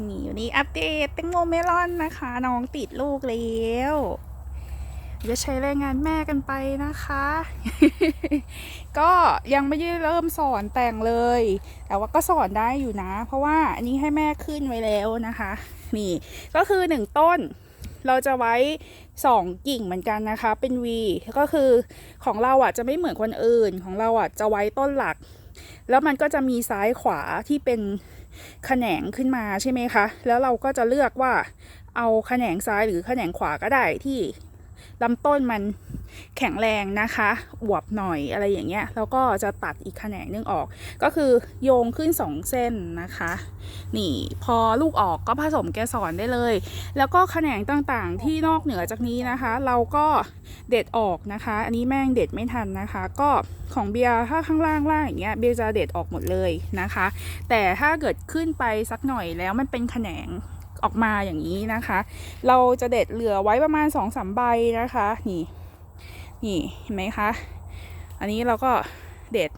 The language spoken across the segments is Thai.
นี่วันนี้อัปเดตแตงโมเมลอนนะคะ น้องติดลูกแล้วจะใช้แรงงานแม่กันไปนะคะ ก็ยังไม่ได้เริ่มสอนแต่งเลย แต่ว่าก็สอนได้อยู่นะ เพราะว่าอันนี้ให้แม่ขึ้นไว้แล้วนะคะ นี่ก็คือหนึ่งต้น เราจะไว้สองกิ่งเหมือนกันนะคะ เป็น V ก็คือของเราอะจะไม่เหมือนคนอื่นของเราอะจะไว้ต้นหลัก แล้วมันก็จะมีซ้ายขวาที่เป็น แขนงขึ้นมาใช่ไหมคะ แล้วเราก็จะเลือกว่าเอาแขนงซ้ายหรือแขนงขวาก็ได้ที่ลำต้นมัน แข็งแรงนะคะอวบหน่อยอะไรอย่างเงี้ยแล้วก็จะตัดอีกแขนงนึงออก ก็คือโยงขึ้นสองเส้นนะคะ นี่พอลูกออกก็ผสมแกสอนได้เลย แล้วก็แขนงต่างๆที่นอกเหนือจากนี้นะคะ เราก็เด็ดออกนะคะ อันนี้แม่งเด็ดไม่ทันนะคะ ก็ของเบียร์ถ้าข้างล่างล่างอย่างเงี้ยเบียร์จะเด็ดออกหมดเลยนะคะ แต่ถ้าเกิดขึ้นไปสักหน่อยแล้วมันเป็นแขนงออกมาอย่างนี้นะคะ เราจะเด็ดเหลือไว้ประมาณ2อสามใบนะคะ นี่ นี่เห็นไหมคะ อันนี้เราก็เด็ด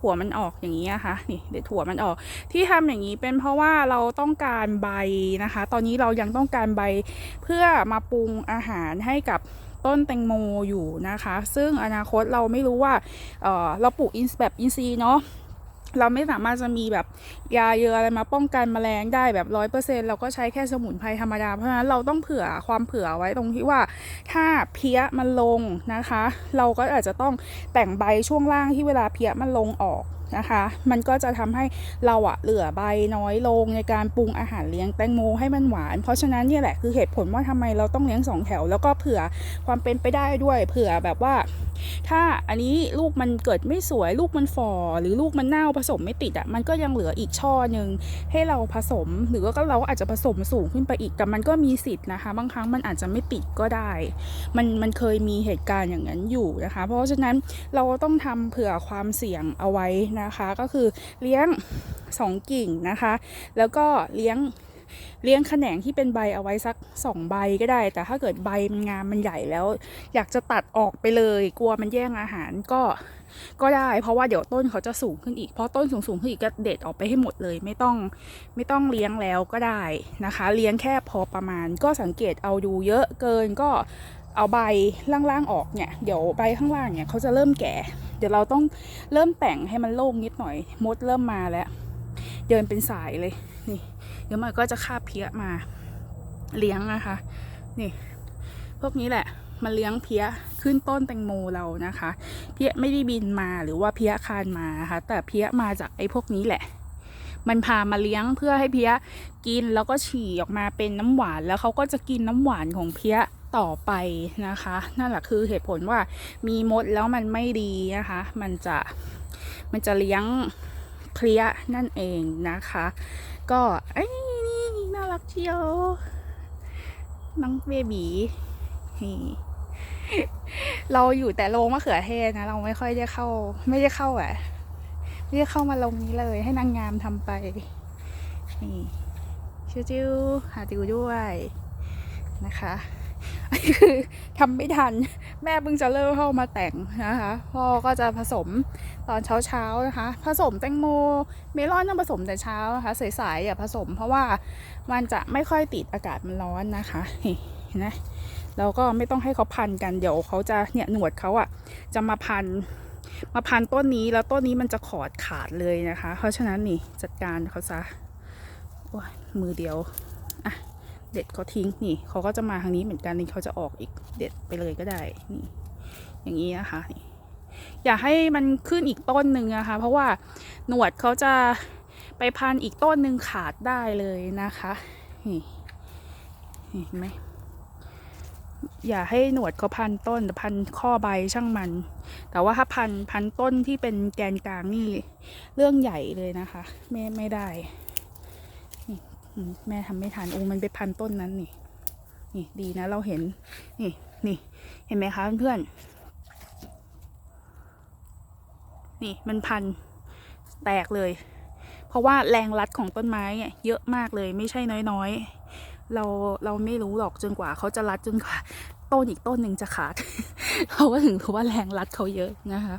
หัวมันออกอย่างนี้นะคะนี่เด็ดหัวมันออก ที่ทำอย่างนี้เป็นเพราะว่าเราต้องการใบนะคะ ตอนนี้เรายังต้องการใบเพื่อมาปรุงอาหารให้กับต้นแตงโมอยู่นะคะ ซึ่งอนาคตเราไม่รู้ว่าเเราปลูกอินแบบอินซีเนาะ เราไม่สามารถจะมีแบบยาเยอะอะไรมาป้องกันแมลงได้แบบร้อยเปอร์เซ็นเราก็ใช้แค่สมุนไพรธรรมดา เพราะฉะนั้นเราต้องเผื่อความเผื่อไว้ตรงที่ว่า ถ้าเพี้ยมันลงนะคะ เราก็อาจจะต้องแต่งใบช่วงล่างที่เวลาเพี้ยมันลงออกนะคะ มันก็จะทำให้เราอะเหลือใบน้อยลงในการปรุงอาหารเลี้ยงแตงโมให้มันหวาน เพราะฉะนั้นเนี่ยแหละคือเหตุผลว่าทำไมเราต้องเลี้ยงสองแถว แล้วก็เผื่อความเป็นไปได้ด้วย เผื่อแบบว่า ถ้าอันนี้ลูกมันเกิดไม่สวยลูกมันฝ่อหรือลูกมันเน่าผสมไม่ติดอะ่ะมันก็ยังเหลืออีกช่อหนึ่งให้เราผสม หรือว่าก็เราอาจจะผสมสูงขึ้นไปอีกแต่มันก็มีสิทธิ์นะคะ บางครั้งมันอาจจะไม่ติดก็ได้ มันมันเคยมีเหตุการณ์อย่างนั้นอยู่นะคะ เพราะฉะนั้นเราต้องทำเผื่อความเสี่ยงเอาไว้นะคะ ก็คือเลี้ยงสองกิ่งนะคะ แล้วก็เลี้ยง เลี้ยงแขนงที่เป็นใบเอาไว้สักสองใบก็ได้ แต่ถ้าเกิดใบมันงามมันใหญ่แล้ว อยากจะตัดออกไปเลย กลัวมันแย่งอาหารก็ก็ได้ เพราะว่าเดี๋ยวต้นเขาจะสูงขึ้นอีกเพราะต้นสูงสูงขึ้นอีกก็เด็ดออกไปให้หมดเลย ไม่ต้องไม่ต้องเลี้ยงแล้วก็ได้นะคะ เลี้ยงแค่พอประมาณ ก็สังเกตเอาดูเยอะเกินก็เอาใบล่างๆออกเนี่ยเดี๋ยวใบข้างล่างเนี่ยเขาจะเริ่มแก่ เดี๋ยวเราต้องเริ่มแต่งให้มันโล่งนิดหน่อยมดเริ่มมาแล้ว เดินเป็นสายเลยนี่ เดี๋ยวมันก็จะคาบเพี้ยมาเลี้ยงนะคะ นี่ พวกนี้แหละมันเลี้ยงเพี้ยขึ้นต้นแตงโมเรานะคะ เพี้ยไม่ได้บินมาหรือว่าเพี้ยคานมานะคะแต่เพี้ยมาจากไอ้พวกนี้แหละ มันพามาเลี้ยงเพื่อให้เพี้ยกินแล้วก็ฉี่ออกมาเป็นน้ำหวานแล้วเขาก็จะกินน้ำหวานของเพี้ยต่อไปนะคะ นั่นแหละคือเหตุผลว่ามีมดแล้วมันไม่ดีนะคะ มันจะมันจะเลี้ยงเพลี้ยนั่นเองนะคะ ก็ไอ้นี่น่ารักเชียวน้องเบบีเราอยู่แต่โรงมะเขือเทศนะ เราไม่ค่อยได้เข้า ไม่ได้เข้าอะ ไม่ได้เข้ามาลงนี้เลย ให้นางงามทำไป นี่ชิวๆหาติวด้วยนะคะ คือทำไม่ทัน แม่เพิ่งจะเริ่มเข้ามาแต่งนะคะพ่อก็จะผสมตอนเช้าๆนะคะ ผสมแตงโมเมลอนต้องผสมแต่เช้านะคะสายๆอย่าผสม เพราะว่ามันจะไม่ค่อยติดอากาศมันร้อนนะคะนี่เห็นไหมเราก็ไม่ต้องให้เขาพันกันเดี๋ยวเขาจะเนี่ยหนวดเขาอะ่ะจะมาพันมาพันต้นนี้แล้วต้นนี้มันจะขอดขาดเลยนะคะ เพราะฉะนั้นนี่จัดการเขาซะโอ้ยมือเดียว เด็ดเขาทิ้งนี่เขาก็จะมาทางนี้เหมือนกันนี่เขาจะออกอีกเด็ดไปเลยก็ได้นี่อย่างนี้นะคะนี่อยากให้มันขึ้นอีกต้นหนึ่งนะคะ เพราะว่าหนวดเขาจะไปพันอีกต้นหนึ่งขาดได้เลยนะคะนี่เห็นไหมอย่าให้หนวดเขาพันต้นพันข้อใบช่างมัน แต่ว่าถ้าพันพันต้นที่เป็นแกนกลางนี่เรื่องใหญ่เลยนะคะ ไม่ไม่ได้ แม่ทำไม่ทันโอ้มันไปพันต้นนั้นนี่ นี่ดีนะเราเห็น นี่นี่เห็นไหมคะเพื่อนๆนี่มันพันแตกเลย เพราะว่าแรงรัดของต้นไม้เนี่ยเยอะมากเลยไม่ใช่น้อยๆ เราเราไม่รู้หรอกจนกว่าเขาจะรัดจนกว่าต้นอีกต้นหนึ่งจะขาดเราก็ถึงรู้ว่าแรงรัดเขาเยอะนะคะ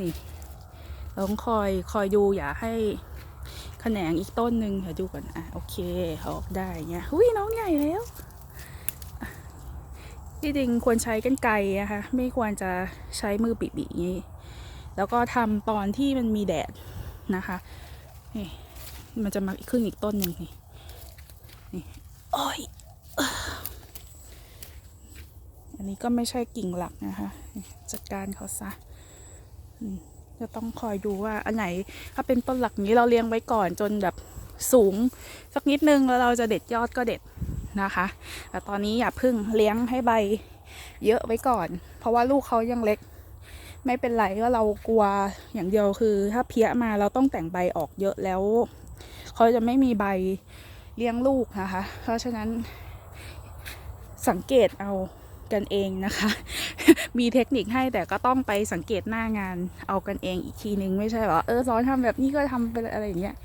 นี่เราต้องคอยคอยดูอย่าให้ แขนงอีกต้นหนึ่งเดี๋ยวดูก่อนอะโอเคออกได้เงี้ยหุ้ยน้องใหญ่แล้วที่จริงควรใช้กันไกรอะคะไม่ควรจะใช้มือบีๆอย่างนี้ แล้วก็ทำตอนที่มันมีแดดนะคะนี่มันจะมาขึ้นอีกต้นหนึ่งนี่นี่โอ้ยเอ่ออันนี้ก็ไม่ใช่กิ่งหลักนะคะ จัดการเขาซะอืม จะต้องคอยดูว่าอันไหน ถ้าเป็นต้นหลักนี้เราเลี้ยงไว้ก่อนจนแบบสูง สักนิดนึงแล้วเราจะเด็ดยอดก็เด็ดนะคะ แต่ตอนนี้อย่าเพึ่งเลี้ยงให้ใบเยอะไว้ก่อน เพราะว่าลูกเขายังเล็ก ไม่เป็นไรก็เรากลัวอย่างเดียวคือ ถ้าเพี้ยมาเราต้องแต่งใบออกเยอะแล้วเขาจะไม่มีใบเลี้ยงลูกนะคะ เพราะฉะนั้นสังเกตเอา กันเองนะคะ มีเทคนิคให้แต่ก็ต้องไปสังเกตหน้างานเอากันเองอีกทีนึงไม่ใช่ว่าเออสอนทำแบบนี้ก็ทำไปอะไรอย่างเงี้ย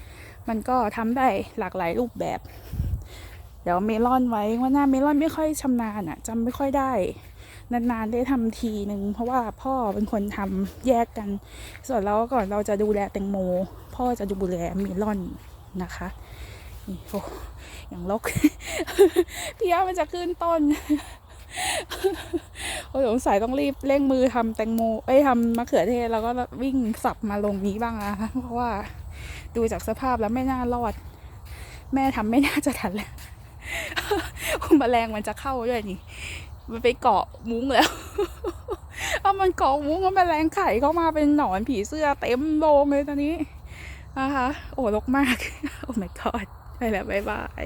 มันก็ทำได้หลากหลายรูปแบบ เดี๋ยวเมลอนไว้ว่าหน้าเมลอนไม่ค่อยชำนาญอะจำไม่ค่อยได้ นานๆได้ทำทีหนึ่งเพราะว่าพ่อเป็นคนทำแยกกัน ส่วนเราก่อนเราจะดูแลแตงโม พ่อจะดูแลเมลอนนะคะนี่โอ้อย่างลกพี่ยามันจะขึ้นต้น โอ้สงสัยต้องรีบเร่งมือทำแตงโมเอ้ยทำมะเขือเทศแล้วก็วิ่งสับมาลงนี้บ้างนะคะเพราะว่าดูจากสภาพแล้วไม่น่ารอด แม่ทำไม่น่าจะทันแล้วแมลงมันจะเข้าด้วยนี่ มันไปเกาะมุ้งแล้วเอามันเกาะมุ้งแล้วแมลงไข่เข้ามาเป็นหนอนผีเสื้อเต็มโรงเลยตอนนี้นะคะโอ้รกมาก โอ้ my god ไปแล้วบ๊ายบาย